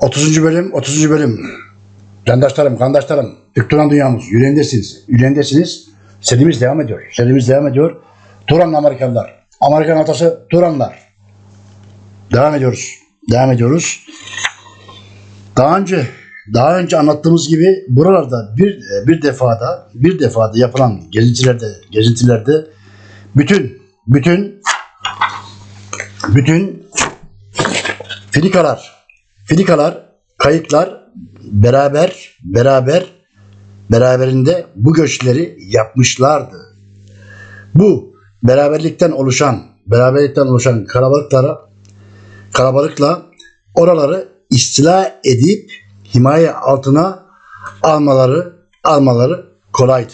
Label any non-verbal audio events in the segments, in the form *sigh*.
30. bölüm, 30. bölüm. Candaşlarım, kandaşlarım, Türk dünyamız, yüreğindesiniz, yüreğindesiniz. Serimiz devam ediyor, serimiz devam ediyor. Turanlı Amerikalılar, Amerikan atası Turanlar. Devam ediyoruz, devam ediyoruz. Daha önce, daha önce anlattığımız gibi buralarda bir bir defada, bir defada yapılan gezintilerde, gezintilerde bütün, bütün, bütün filikalar, filikalar, kayıklar beraber beraber beraberinde bu göçleri yapmışlardı. Bu beraberlikten oluşan beraberlikten oluşan kalabalıklara kalabalıkla oraları istila edip himaye altına almaları almaları kolaydı.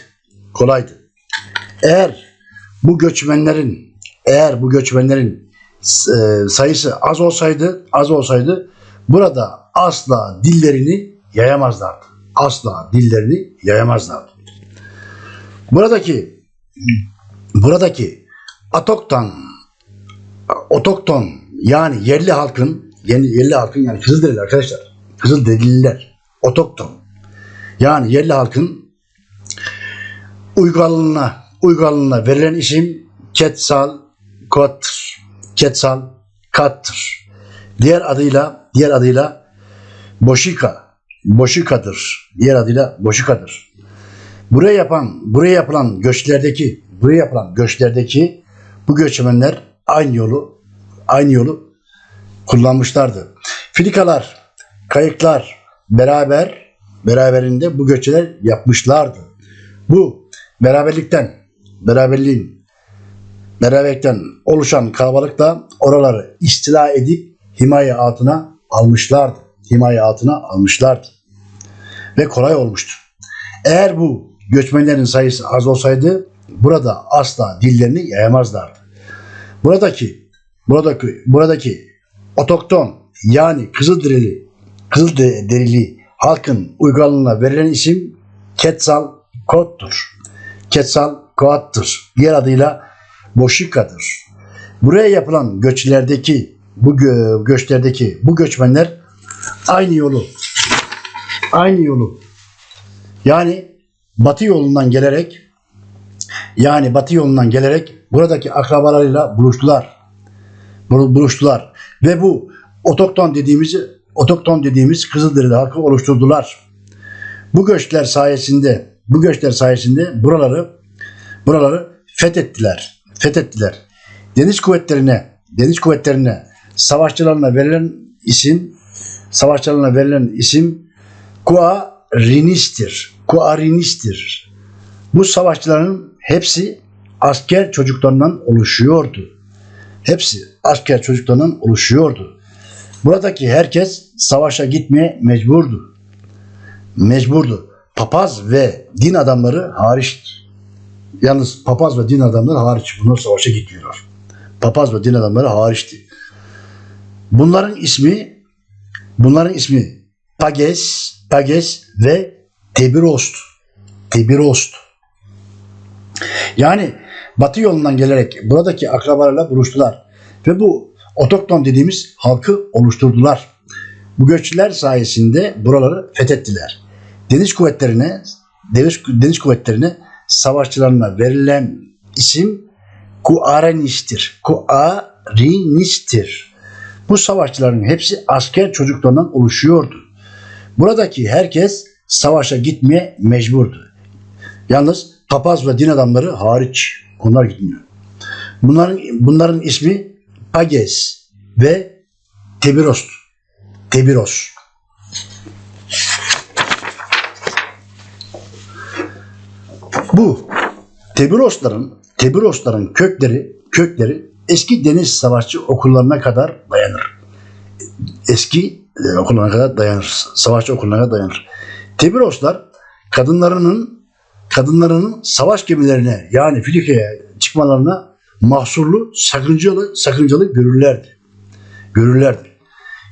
Kolaydı. Eğer bu göçmenlerin eğer bu göçmenlerin e, sayısı az olsaydı, az olsaydı burada asla dillerini yayamazlardı. Asla dillerini yayamazlardı. Buradaki buradaki atoktan otokton yani yerli halkın yani yerli halkın yani Kızılderili arkadaşlar. Kızılderililer. Otokton. Yani yerli halkın uygarlığına uygarlığına verilen isim Quetzal Coatl. Quetzal Kattır. Diğer adıyla diğer adıyla Boşika. Boşika'dır. Diğer adıyla Boşika'dır. Buraya yapan, buraya yapılan göçlerdeki, buraya yapılan göçlerdeki bu göçmenler aynı yolu, aynı yolu kullanmışlardı. Filikalar, kayıklar beraber, beraberinde bu göçler yapmışlardı. Bu beraberlikten, beraberliğin beraberlikten oluşan kalabalıkla oraları istila edip himaye altına almışlardı. Himaye altına almışlardı. Ve kolay olmuştu. Eğer bu göçmenlerin sayısı az olsaydı burada asla dillerini yayamazlardı. Buradaki buradaki buradaki otokton yani Kızılderili Kızılderili halkın uygarlığına verilen isim Quetzal Kot'tur. Quetzal Coat'tır. Diğer adıyla Boşika'dır. Buraya yapılan göçlerdeki bu gö- göçlerdeki bu göçmenler aynı yolu aynı yolu yani batı yolundan gelerek yani batı yolundan gelerek buradaki akrabalarıyla buluştular. Bu- Buluştular ve bu otokton dediğimiz otokton dediğimiz Kızılderili halkı oluşturdular. Bu göçler sayesinde bu göçler sayesinde buraları buraları fethettiler. Fethettiler. Deniz kuvvetlerine deniz kuvvetlerine savaşçılarına verilen isim savaşçılarına verilen isim Kuarinistir. Kuarinistir. Bu savaşçıların hepsi asker çocuklarından oluşuyordu. Hepsi asker çocuklarından oluşuyordu. Buradaki herkes savaşa gitmeye mecburdu. Mecburdu. Papaz ve din adamları hariç. Yalnız papaz ve din adamları hariç. Bunlar savaşa gitmiyorlar. Papaz ve din adamları hariçti. Bunların ismi bunların ismi Pages, Pages ve Tebirost. Tebirost. Yani Batı yolundan gelerek buradaki akrabalarla buluştular. Ve bu otokton dediğimiz halkı oluşturdular. Bu göçler sayesinde buraları fethettiler. Deniz kuvvetlerine deniz, deniz kuvvetlerine savaşçılarına verilen isim Kuareniş'tir. Kuariniş'tir. Bu savaşçıların hepsi asker çocuklarından oluşuyordu. Buradaki herkes savaşa gitmeye mecburdu. Yalnız papaz ve din adamları hariç. Onlar gitmiyor. Bunların bunların ismi Pages ve Tebiros. Tebiros. Bu Tebirosların Tebirosların kökleri kökleri eski deniz savaşçı okullarına kadar dayanır. Eski e, okullarına kadar dayanır. Savaşçı okullarına kadar dayanır. Tebiroslar kadınlarının kadınlarının savaş gemilerine yani Filika'ya çıkmalarına mahsurlu sakıncalı sakıncalı görürlerdi. Görürlerdi.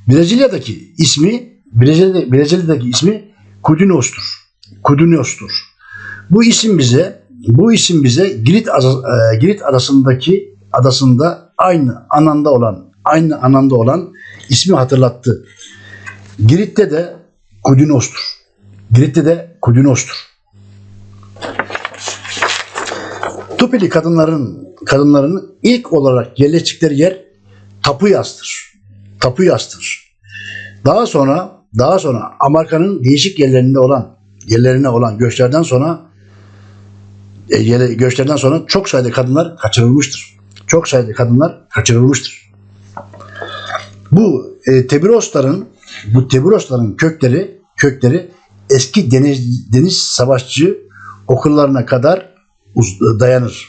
Brezilya'daki ismi Brezilya'daki, Brezilya'daki ismi Kudinos'tur. Kudinos'tur. Bu isim bize bu isim bize Girit, e, Girit adasındaki adasında aynı ananda olan aynı ananda olan ismi hatırlattı. Girit'te de Kudinos'tur. Girit'te de Kudinos'tur. Tupeli kadınların kadınların ilk olarak yerleştikleri yer Tapu Yas'tır. Tapu Yas'tır. Daha sonra daha sonra Amerika'nın değişik yerlerinde olan yerlerine olan göçlerden sonra e, göçlerden sonra çok sayıda kadınlar kaçırılmıştır. Çok sayıda kadınlar kaçırılmıştır. Bu e, Tebirosların bu Tebirosların kökleri kökleri eski deniz deniz savaşçı okullarına kadar uz- dayanır.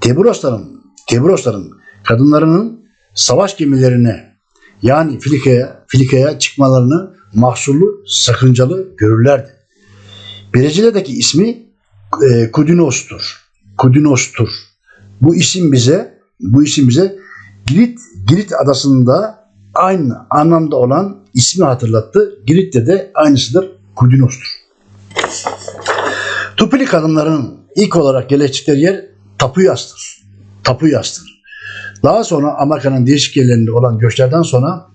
Tebirosların Tebirosların kadınlarının savaş gemilerine yani Filika'ya Filika'ya çıkmalarını mahsurlu, sakıncalı görürlerdi. Brezilya'daki ismi e, Kudinos'tur. Kudinos'tur. Bu isim bize bu isim bize Girit Girit adasında aynı anlamda olan ismi hatırlattı. Girit'te de aynısıdır. Kudinos'tur. Tupili kadınların ilk olarak yerleştikleri yer Tapuyas'tır. Tapuyas'tır. Daha sonra Amerika'nın değişik yerlerinde olan göçlerden sonra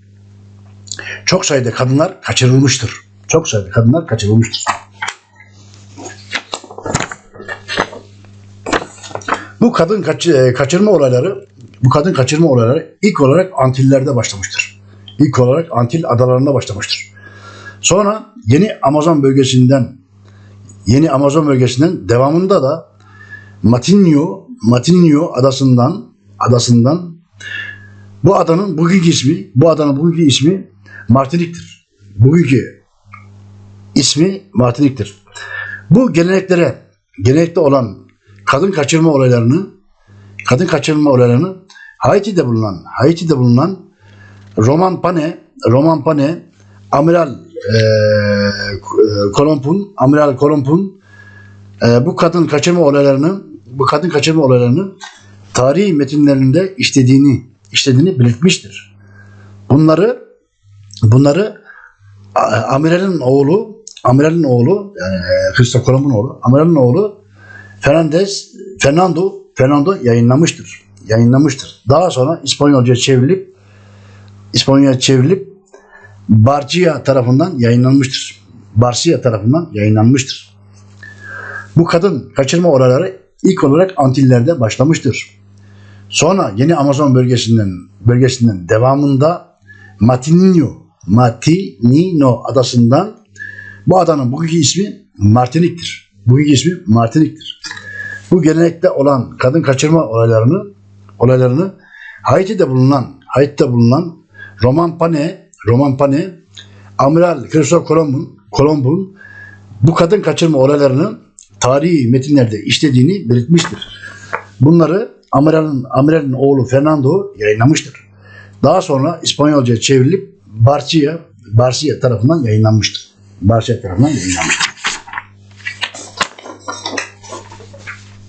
çok sayıda kadınlar kaçırılmıştır. Çok sayıda kadınlar kaçırılmıştır. Bu kadın kaç- e, kaçırma olayları, bu kadın kaçırma olayları ilk olarak Antillerde başlamıştır. İlk olarak Antil adalarında başlamıştır. Sonra yeni Amazon bölgesinden yeni Amazon bölgesinden devamında da Matinho, Matinho adasından adasından bu adanın bugünkü ismi, bu adanın bugünkü ismi Martinik'tir. Bugünkü ismi Martinik'tir. Bu geleneklere, gelenekte olan kadın kaçırma olaylarını, kadın kaçırma olaylarını Haiti'de bulunan, Haiti'de bulunan Roman Pane, Roman Pane, Amiral eee Kolomp'un, Amiral Kolomp'un eee, bu kadın kaçırma olaylarını, bu kadın kaçırma olaylarını tarihi metinlerinde işlediğini, işlediğini belirtmiştir. Bunları bunları Amiral'in oğlu, Amiral'in oğlu, yani eee, Christoph Kolomb'un oğlu, Amiral'in oğlu Fernandez, Fernando, Fernando yayınlamıştır. Yayınlamıştır. Daha sonra İspanyolca çevrilip İspanyolca çevrilip Barcia tarafından yayınlanmıştır. Barcia tarafından yayınlanmıştır. Bu kadın kaçırma olayları ilk olarak Antillerde başlamıştır. Sonra yeni Amazon bölgesinden bölgesinden devamında Matinino, Matinino adasından bu adanın bugünkü ismi Martinik'tir. Bugünkü ismi Martinik'tir. Bu gelenekte olan kadın kaçırma olaylarını olaylarını Haiti'de bulunan Haiti'de bulunan Roman Pane Roman Pane Amiral Christoph Kolomb'un Kolomb'un bu kadın kaçırma olaylarını tarihi metinlerde işlediğini belirtmiştir. Bunları Amiral'in Amiral'in oğlu Fernando yayınlamıştır. Daha sonra İspanyolca çevrilip Barcia Barcia tarafından yayınlanmıştır. Barcia tarafından yayınlanmıştır.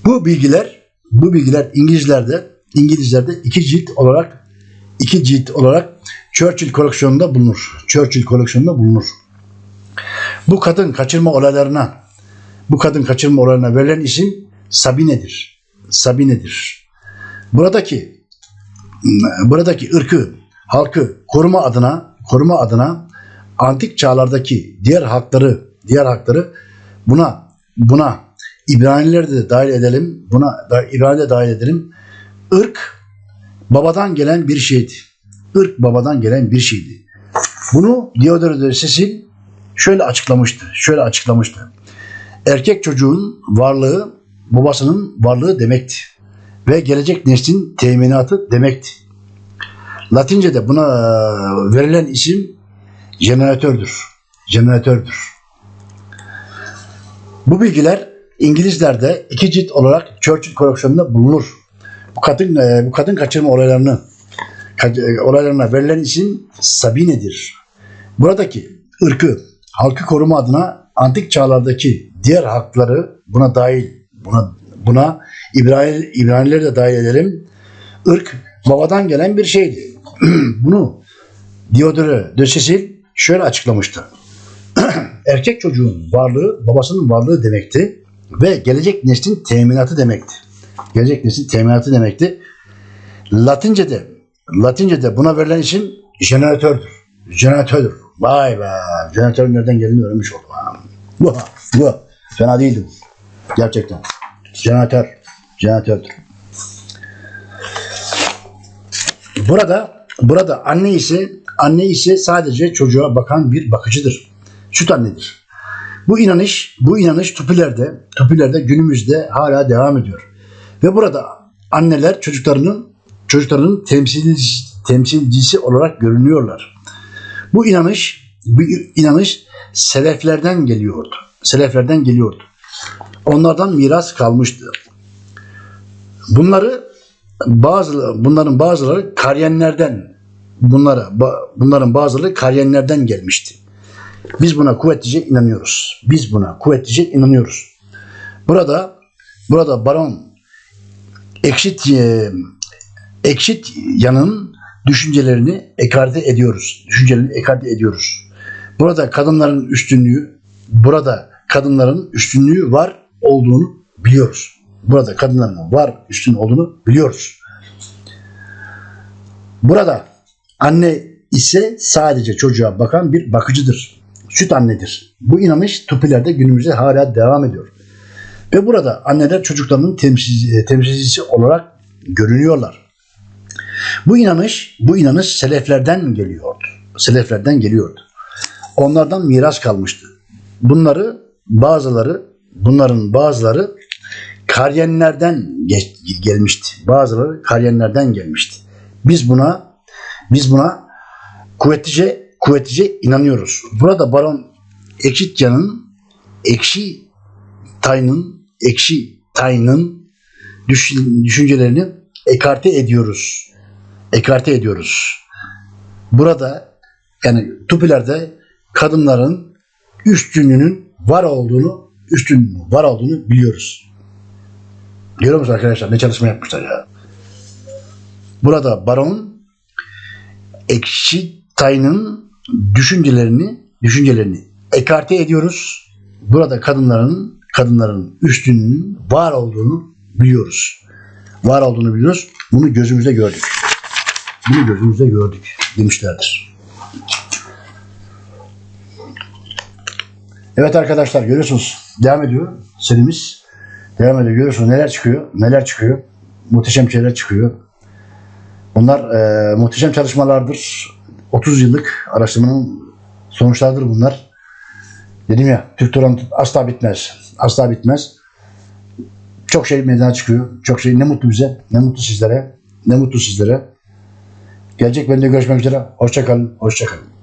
Bu bilgiler bu bilgiler İngilizlerde İngilizlerde iki cilt olarak iki cilt olarak Churchill koleksiyonunda bulunur. Churchill koleksiyonunda bulunur. Bu kadın kaçırma olaylarına bu kadın kaçırma olaylarına verilen isim Sabine'dir. Sabine'dir. Buradaki buradaki ırkı, halkı koruma adına koruma adına antik çağlardaki diğer hakları, diğer hakları buna buna İbranileri de dahil edelim. Buna da İbranileri de dahil edelim. Irk babadan gelen bir şeydi. Irk babadan gelen bir şeydi. Bunu Diodor de Cecil şöyle açıklamıştı. Şöyle açıklamıştı. Erkek çocuğun varlığı babasının varlığı demekti. Ve gelecek neslin teminatı demekti. Latince'de buna verilen isim jeneratördür. Jeneratördür. Bu bilgiler İngilizlerde iki cilt olarak Churchill koleksiyonunda bulunur. Bu kadın e, bu kadın kaçırma olaylarını e, olaylarına verilen isim Sabine'dir. Buradaki ırkı, halkı koruma adına antik çağlardaki diğer hakları buna dahil buna buna İbrani İbranileri de dahil edelim. Irk babadan gelen bir şeydi. *clears throat* Bunu Diodore de Cecil şöyle açıklamıştı. *clears throat* Erkek çocuğun varlığı babasının varlığı demekti ve gelecek neslin teminatı demekti. Gelecek neslin teminatı demekti. Latince'de Latince'de buna verilen isim jeneratördür. Jeneratördür. Vay be. Jeneratörün nereden geldiğini öğrenmiş oldum. Bu, bu. Fena değildi bu. Gerçekten. Jeneratör. Jeneratördür. Burada burada anne ise anne ise sadece çocuğa bakan bir bakıcıdır. Süt annedir. Bu inanış bu inanış tupilerde tupilerde günümüzde hala devam ediyor. Ve burada anneler çocuklarının çocuklarının temsilcisi, temsilcisi olarak görünüyorlar. Bu inanış bu inanış seleflerden geliyordu. Seleflerden geliyordu. Onlardan miras kalmıştı. Bunları bazı bunların bazıları karyenlerden bunlara bunların bazıları karyenlerden gelmişti. Biz buna kuvvetlice inanıyoruz. Biz buna kuvvetlice inanıyoruz. Burada burada Baron Ekşit e, Ekşit yanın düşüncelerini ekarte ediyoruz. Düşüncelerini ekarte ediyoruz. Burada kadınların üstünlüğü burada kadınların üstünlüğü var olduğunu biliyoruz. Burada kadınların var üstün olduğunu biliyoruz. Burada anne ise sadece çocuğa bakan bir bakıcıdır. Süt annedir. Bu inanış tupilerde günümüzde hala devam ediyor. Ve burada anneler çocuklarının temsil, temsilcisi olarak görünüyorlar. Bu inanış, bu inanış seleflerden geliyordu. Seleflerden geliyordu. Onlardan miras kalmıştı. Bunları bazıları, bunların bazıları karyenlerden geç- gelmişti. Bazıları karyenlerden gelmişti. Biz buna biz buna kuvvetlice kuvvetlice inanıyoruz. Burada Baron Ekşitcan'ın ekşi tayının ekşi düşün- düşüncelerini ekarte ediyoruz. Ekarte ediyoruz. Burada yani tupilerde kadınların üstünlüğünün var olduğunu üstünlüğünün var olduğunu biliyoruz. Görüyor musunuz arkadaşlar ne çalışma yapmışlar ya. Burada baron ekşi tayının düşüncelerini düşüncelerini ekarte ediyoruz. Burada kadınların kadınların üstünlüğünün var olduğunu biliyoruz. Var olduğunu biliyoruz. Bunu gözümüzde gördük. Bunu gözümüzde gördük demişlerdir. Evet arkadaşlar görüyorsunuz. Devam ediyor serimiz. Devam ediyor. Görüyorsunuz neler çıkıyor. Neler çıkıyor. Muhteşem şeyler çıkıyor. Bunlar e, muhteşem çalışmalardır. 30 yıllık araştırmanın sonuçlarıdır bunlar. Dedim ya Türk Turan asla bitmez. Asla bitmez. Çok şey meydana çıkıyor. Çok şey ne mutlu bize. Ne mutlu sizlere. Ne mutlu sizlere. Gelecek bölümde görüşmek üzere. Hoşçakalın. Hoşçakalın.